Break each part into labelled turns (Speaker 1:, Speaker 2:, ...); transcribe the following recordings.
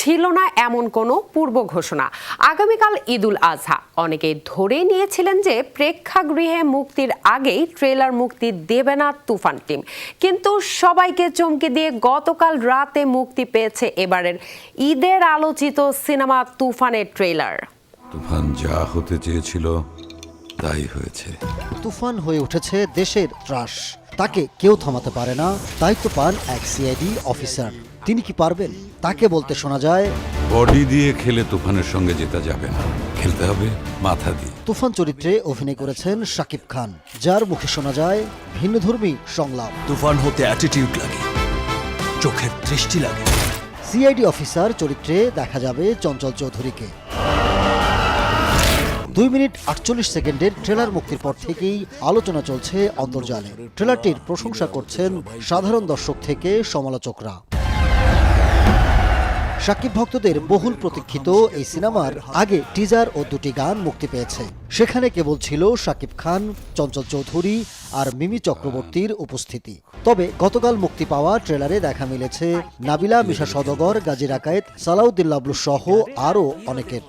Speaker 1: ছিল না এমন কোনো পূর্ব ঘোষণা। আগামীকাল ঈদুল আজহা। অনেকেই ধরে নিয়েছিলেন যে প্রেক্ষাগৃহে মুক্তির আগেই ট্রেলার মুক্তি দেবে না তুফান টিম। কিন্তু সবাইকে চমকে দিয়ে গতকাল রাতে মুক্তি পেয়েছে এবারের ঈদের আলোচিত সিনেমা তুফানের ট্রেলার।
Speaker 2: তুফান যা হতে চেয়েছিল তাই হয়েছে।
Speaker 3: তুফান হয়ে উঠেছে দেশের ত্রাস। তাকে কেউ থামাতে পারে না দায়িত্ব পান এক সিআইডি অফিসার। তিনি কি পারবেন? তাকে বলতে শোনা যায়
Speaker 2: বডি দিয়ে খেলে তুফানের সঙ্গে জেতা যাবে না। খেলতে হবে মাথা দিয়ে।
Speaker 3: তুফান চরিত্রে অভিনয় করেছেন শাকিব খান যার মুখে শোনা যায় ভিন্নধর্মী সংলাপ।
Speaker 4: তুফান হতে অ্যাটিটিউড লাগে চোখের দৃষ্টি লাগে।
Speaker 3: সিআইডি অফিসার চরিত্রে দেখা যাবে চঞ্চল চৌধুরীকে। দুই মিনিট আটচল্লিশ সেকেন্ডের ট্রেলার মুক্তির পর থেকেই আলোচনা চলছে অন্তর্জালে। ট্রেলারটির প্রশংসা করছেন সাধারণ দর্শক থেকে সমালোচকরা। সাকিব ভক্তদের বহুল প্রতীক্ষিত এই সিনেমার আগে টিজার ও দুটি গান মুক্তি পেয়েছে। সেখানে কেবল ছিল সাকিব খান, চঞ্চল চৌধুরী আর মিমি চক্রবর্তীর উপস্থিতি। তবে গতকাল মুক্তি পাওয়া ট্রেলারে দেখা মিলেছে নাবিলা, মিশা সদগর, গাজী রাকায়েত, সালাউদ্দিন লাবলু সহ আরও অনেকের।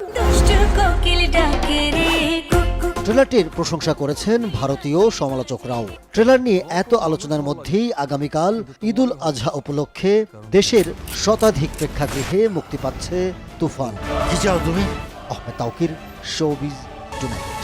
Speaker 3: ট্রেলারটির প্রশংসা করেছেন ভারতীয় সমালোচকরাও ট্রেলার নিয়ে এত আলোচনার মধ্যেই আগামীকাল ঈদুল আজহা উপলক্ষে দেশের শতাধিক প্রেক্ষাগৃহে মুক্তি পাচ্ছে তুফান। Ahmed Tauquir showbiz tonight